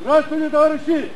Здравствуйте, товарищи!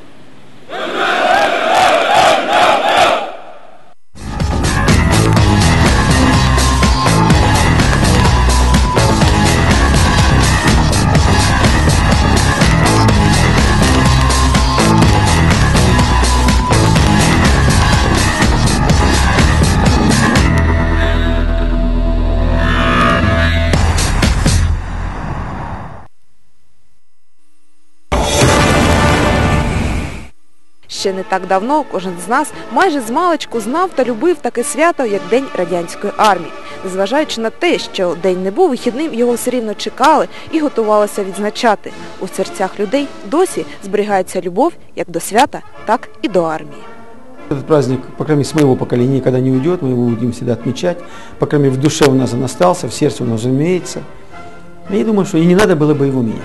Ще не так давно кожен з нас майже з маличку знав та любив таке свято, як День радянської армії. Незважаючи на те, що день не був вихідним, його все рівно чекали і готувалися відзначати. У серцях людей досі зберігається любов як до свята, так і до армії. Этот праздник, по крайней мере, с моего поколения никогда не уйдет, мы его будем всегда отмечать. По крайней мере, в душе у нас он остался, в сердце он уже имеется. И я думаю, что и не надо было бы его менять.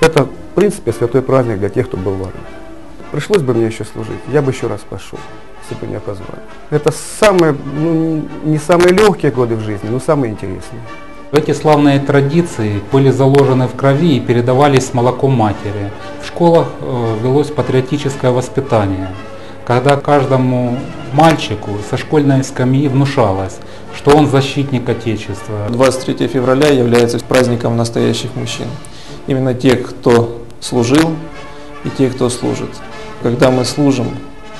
Это, в принципе, святой праздник для тех, кто был в армии. Пришлось бы мне еще служить, я бы еще раз пошел, если бы меня позвали. Это самые, ну, не самые легкие годы в жизни, но самые интересные. Эти славные традиции были заложены в крови и передавались с молоком матери. В школах э, велось патриотическое воспитание, когда каждому мальчику со школьной скамьи внушалось, что он защитник Отечества. 23 февраля является праздником настоящих мужчин. Именно тех, кто служил и тех, кто служит. Когда мы служим,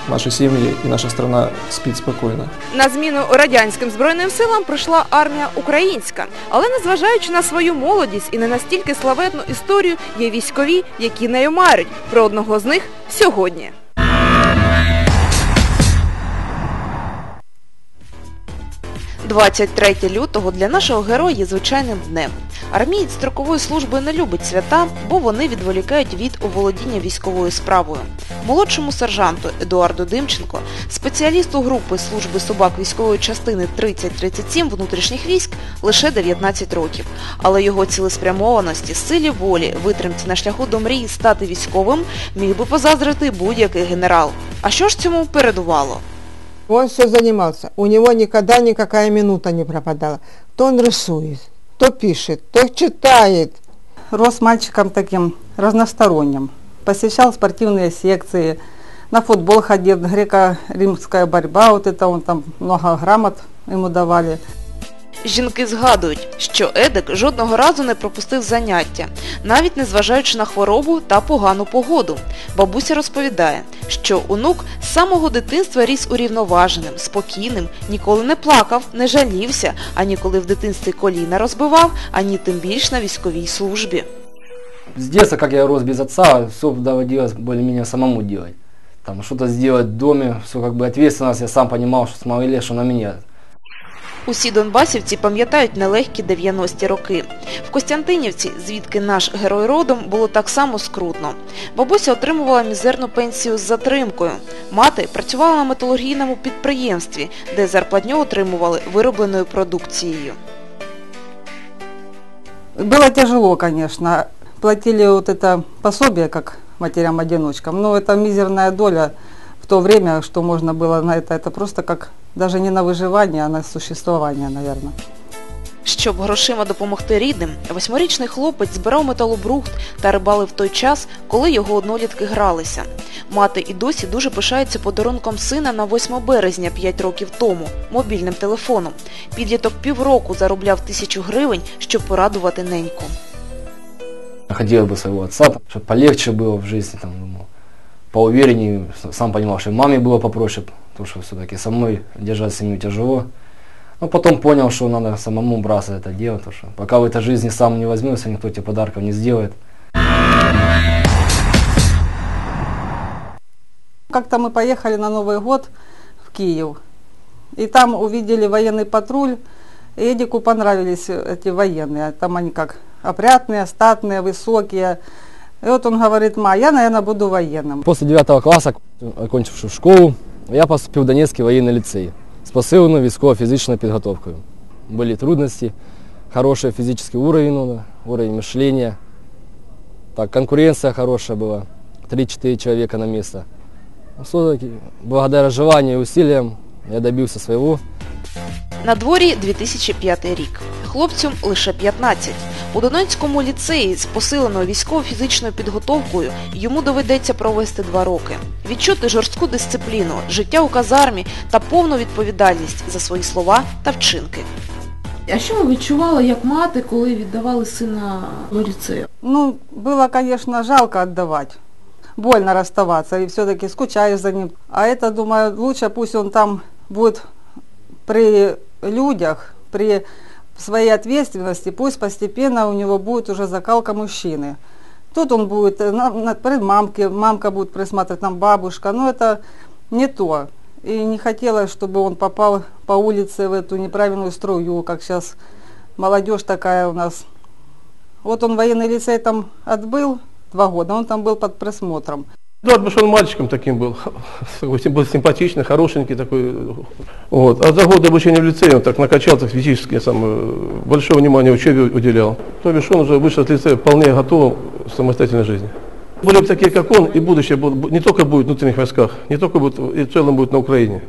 наши семьи и наша страна спит спокойно. На зміну радянським збройним силам прийшла армія українська, але незважаючи на свою молодість і не настільки славетну історію, є військові, які нею марять. Про одного з них сьогодні. «23 лютого для нашого героя є звичайним днем. Армієць строкової служби не любить свята, бо вони відволікають від оволодіння військовою справою. Молодшому сержанту Едуарду Димченко, спеціалісту групи служби собак військової частини 3037 внутрішніх військ, лише 19 років. Але його цілеспрямованості, силі волі, витримці на шляху до мрії стати військовим міг би позаздрити будь-який генерал. А що ж цьому передувало? Он все занимался. У него никогда никакая минута не пропадала. То он рисует, то пишет, то читает. рос мальчиком таким разносторонним. Посещал спортивные секции, на футбол ходил, греко-римская борьба, вот это он там много грамот ему давали. Жінки згадують, що Едик жодного разу не пропустив заняття, навіть незважаючи на хворобу та погану погоду. Бабуся розповідає, що онук з самого дитинства ріс урівноваженим, спокійним, ніколи не плакав, не жалівся, ані коли в дитинстві коліна розбивав, ані тим більш на військовій службі. с детства, как я рос отца, все доводилось более-менее самому делать. Там что-то сделать в доме, все как бы ответственность, я сам понимал, что с малых что на меня. Усі донбасівці пам'ятають нелегкі 90-ті роки. В Костянтинівці, звідки наш герой родом, було так само скрутно. Бабуся отримувала мізерну пенсію з затримкою. Мати працювала на металургійному підприємстві, де зарплатню отримували виробленою продукцією. Было тяжело, конечно. Платили вот это пособие, как матерям-одиночкам, но это мизерная доля в то время, что можно было на это. Это просто как даже не на выживание, а на существование, наверное. Щоб грошима допомогти рідним, восьмирічний хлопець збирав металобрухт та рибалив в той час, коли його однолітки гралися. Мати і досі дуже пишається подарунком сина на 8 березня 5 років тому – мобільним телефоном. Підліток півроку заробляв тисячу гривень, щоб порадувати неньку. Хотел бы своего отца, чтобы полегче было в жизни, там, думал, поувереннее, сам понимал, что и маме было попроще, Потому что все-таки со мной держать семью тяжело. Но потом понял, что надо самому браться это дело, потому что пока в этой жизни сам не возьмешься, никто тебе подарков не сделает. Как-то мы поехали на Новый год в Киев, и там увидели военный патруль, и Эдику понравились эти военные. Там они как опрятные, статные, высокие. И вот он говорит, ма, я, наверное, буду военным. После 9 класса, окончивши школу, я поступил в Донецкий военный лицей з посиленою військово-фізичною підготовкою. Були трудності, хороший фізичний уровень, ну, уровень мышления. Так, конкуренция хорошая была, 3-4 человека на место. Но все-таки, благодаря желанию и усилиям, я добился своего. На дворі 2005 рік. Хлопцю лише 15. У Донецькому ліцеї з посиленою військово-фізичною підготовкою йому доведеться провести два роки. Відчути жорстку дисципліну, життя у казармі та повну відповідальність за свої слова та вчинки. А що ви відчували як мати, коли віддавали сина до ліцею? Ну, было, конечно, жалко отдавать. Больно расставаться, и все-таки скучаешь за ним. А это, думаю, лучше пусть он там будет при людях, при своей ответственности, пусть постепенно у него будет уже закалка мужчины. Тут он будет, э, перед мамки, мамка будет присматривать, там бабушка, но это не то. И не хотелось, чтобы он попал по улице в эту неправильную струю, как сейчас молодежь такая у нас. Вот он военный лицей там отбыл два года, он там был под присмотром. Эдуард Башон мальчиком таким был, был симпатичный, хорошенький такой. Вот. А за годы обучения в лицее он так накачался физически, сам, э, большое внимание учебе уделял. То бишь он уже вышел от лицея вполне готов к самостоятельной жизни. Были бы такие, как он, и будущее будут- не только будет в внутренних войсках, не только будет, и в целом будет на Украине.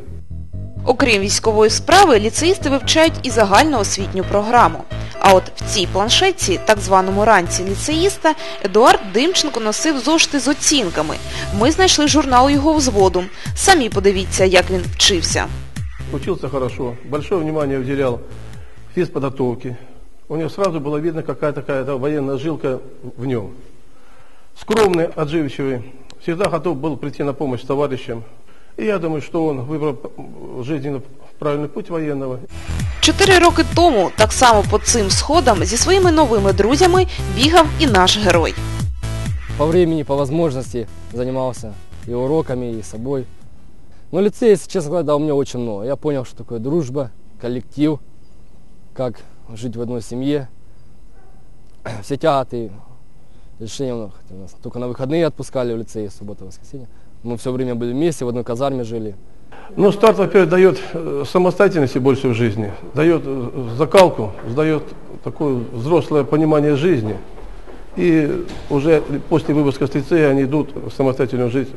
Окрім військової справи, ліцеїсти вивчають і загальноосвітню програму. А от в цій планшетці, так званому ранці ліцеїста, Едуард Димченко носив зошити з оцінками. Ми знайшли журнал його взводу. Самі подивіться, як він вчився. Учился хорошо, большое внимание уделял физподготовке. У него сразу было видно, какая такая да, военная жилка в нем. Скромный, отзывчивый, всегда готов был прийти на помощь товарищам. И я думаю, что он выбрал м, жизненно правильный путь военного. Чотири роки тому, так само по цим сходам, зі своїми новими друзями бігав і наш герой. По времени, по возможности занимался и уроками, и собой. Но лицей, если честно говоря, дал мне очень много. Я понял, что такое дружба, коллектив, как жить в одной семье. Все тяготы, решения ну, хотя нас только на выходные отпускали в лицее, суббота, воскресенье. Мы все время были вместе, в одной казарме жили. Ну, старт, во-первых, дает э, самостоятельности больше в жизни, дает э, закалку, дает такое взрослое понимание жизни. И уже после выпуска с лицея они идут в самостоятельную жизнь.